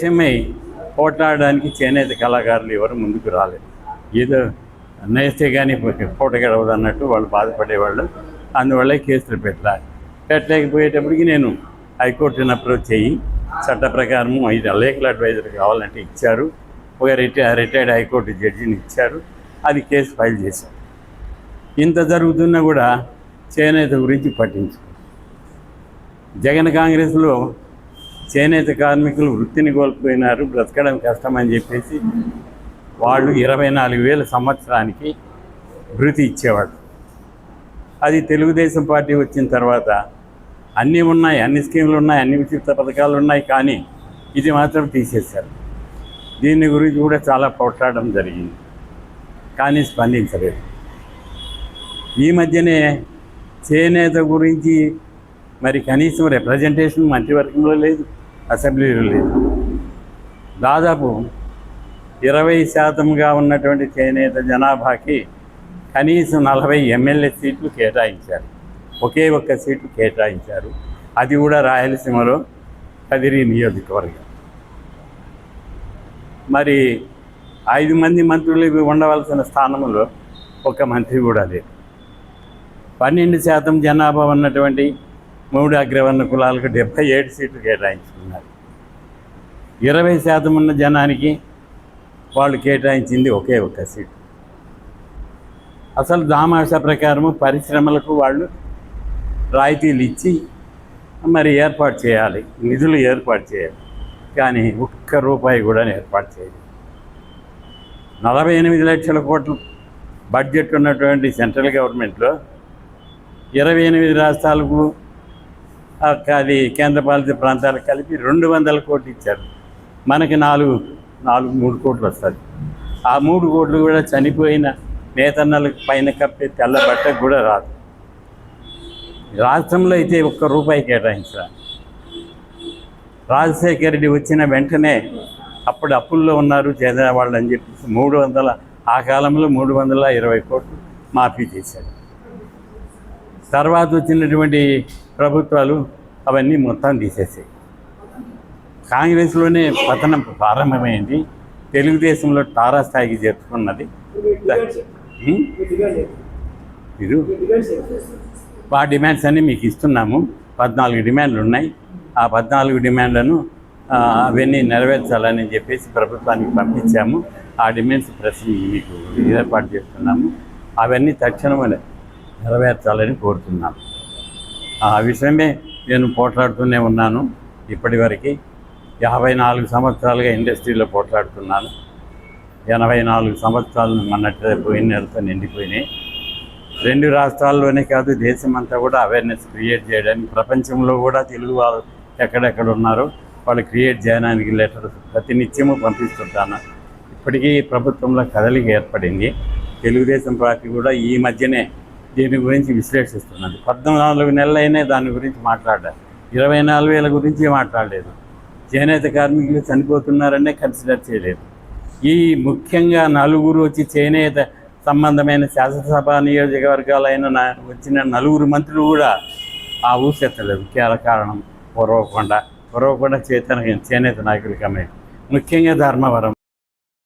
విషయమై పోట్లాడడానికి చేనేత కళాకారులు ఎవరు ముందుకు రాలేదు. ఏదో నేస్తే కానీ పూట గడవదు అన్నట్టు వాళ్ళు బాధపడేవాళ్ళు. అందువల్ల కేసులు పెట్టాలి పెట్టలేకపోయేటప్పటికి నేను హైకోర్టుని అప్రోచ్ అయ్యి చట్ట ప్రకారం ఐదు లీగల్ అడ్వైజర్ కావాలంటే ఇచ్చారు. ఒక రిటైర్ రిటైర్డ్ హైకోర్టు జడ్జిని ఇచ్చారు. అది కేసు ఫైల్ చేశారు. ఇంత జరుగుతున్నా కూడా చేనేత గురించి పట్టించు జగన్ కాంగ్రెస్లో చేనేత కార్మికులు వృత్తిని కోల్పోయినారు బ్రతకడం కష్టమని చెప్పేసి వాళ్ళు ఇరవై నాలుగు వేల సంవత్సరానికి భృతి ఇచ్చేవాడు అది తెలుగుదేశం పార్టీ వచ్చిన తర్వాత అన్నీ ఉన్నాయి అన్ని స్కీములు ఉన్నాయి అన్ని ఉచిత పథకాలు ఉన్నాయి కానీ ఇది మాత్రం తీసేశారు. దీని గురించి కూడా చాలా పోట్లాడడం జరిగింది. కానీ స్పందించలేదు. ఈ మధ్యనే చేనేత గురించి మరి కనీసం రిప్రజెంటేషన్ మంత్రివర్గంలో లేదు. అసెంబ్లీలు లేదు దాదాపు ఇరవై శాతంగా ఉన్నటువంటి చేనేత జనాభాకి కనీసం నలభై ఎమ్మెల్యే సీట్లు కేటాయించారు. ఒకే ఒక్క సీట్లు కేటాయించారు. అది కూడా రాయలసీమలో కదిరి నియోజకవర్గం. మరి ఐదు మంది మంత్రులు ఉండవలసిన స్థానంలో ఒక మంత్రి కూడా లేదు. పన్నెండు శాతం జనాభా ఉన్నటువంటి మూడు అగ్రవర్ణ కులాలకు డెబ్బై ఏడు సీట్లు కేటాయించుకున్నారు. ఇరవై శాతం ఉన్న జనానికి వాళ్ళు కేటాయించింది ఒకే ఒక్క సీటు. అసలు దామాష ప్రకారము పరిశ్రమలకు వాళ్ళు రాయితీలు ఇచ్చి మరి ఏర్పాటు చేయాలి నిధులు ఏర్పాటు చేయాలి. కానీ ఒక్క రూపాయి కూడా ఏర్పాటు చేయాలి నలభై ఎనిమిది లక్షల కోట్లు బడ్జెట్ ఉన్నటువంటి సెంట్రల్ గవర్నమెంట్లో ఇరవై ఎనిమిది రాష్ట్రాలకు అది కేంద్రపాలిత ప్రాంతాలకు కలిపి రెండు వందల కోట్లు ఇచ్చారు. మనకి నాలుగు నాలుగు మూడు కోట్లు వస్తుంది ఆ మూడు కోట్లు కూడా చనిపోయిన నేతన్నలకు పైన కప్పే తెల్ల బట్టకు కూడా రాదు. రాష్ట్రంలో అయితే ఒక్క రూపాయి కేటాయించాలి రాజశేఖర రెడ్డి వచ్చిన వెంటనే అప్పుడు అప్పుల్లో ఉన్నారు చేసేవాళ్ళు అని చెప్పి మూడు వందల ఆ కాలంలో మూడు వందల ఇరవై కోట్లు మాఫీ చేశారు తర్వాత వచ్చినటువంటి ప్రభుత్వాలు అవన్నీ మొత్తం తీసేసాయి. కాంగ్రెస్లోనే పతనం ప్రారంభమైంది. తెలుగుదేశంలో తారా స్థాయికి చేరుకున్నది ఉం? ఇది ఆ డిమాండ్స్ అన్నీ మీకు ఇస్తున్నాము. పద్నాలుగు డిమాండ్లు ఉన్నాయి. ఆ పద్నాలుగు డిమాండ్లను అవన్నీ నెరవేర్చాలని చెప్పేసి ప్రభుత్వానికి పంపించాము. ఆ డిమాండ్స్ ప్రెస్ మీకు ఏర్పాటు చేస్తున్నాము. అవన్నీ తక్షణమే నెరవేర్చాలని కోరుతున్నాను. ఆ విషయమే నేను పోట్లాడుతూనే ఉన్నాను. ఇప్పటివరకు యాభై నాలుగు సంవత్సరాలుగా ఇండస్ట్రీలో పోట్లాడుతున్నాను. ఎనభై నాలుగు సంవత్సరాలు మొన్నట్టే పోయిన నెలతో నిండిపోయినాయి. రెండు రాష్ట్రాల్లోనే కాదు దేశమంతా కూడా అవేర్నెస్ క్రియేట్ చేయడానికి ప్రపంచంలో కూడా తెలుగు వాళ్ళు ఎక్కడెక్కడ ఉన్నారో వాళ్ళు క్రియేట్ చేయడానికి లెటర్ ప్రతినిత్యము పంపిస్తుంటాను. ఇప్పటికీ ప్రభుత్వంలో కదలిక ఏర్పడింది. తెలుగుదేశం పార్టీ కూడా ఈ మధ్యనే దీని గురించి విశ్లేషిస్తున్నది పద్నాలుగు నెలలైనా దాని గురించి మాట్లాడాలి. ఇరవై నాలుగు వేల గురించి మాట్లాడలేదు. చేనేత కార్మికులు చనిపోతున్నారనే కన్సిడర్ చేయలేదు. ఈ ముఖ్యంగా నలుగురు వచ్చి చేనేత సంబంధమైన శాసనసభ నియోజకవర్గాలైన నా- వచ్చిన నలుగురు మంత్రులు కూడా ఆ ఊసెత్తలేదు కేర కారణం పొరవకుండా పొరవకుండా చేతన చేనేత నాయకులు కమే ముఖ్యంగా ధర్మవరం.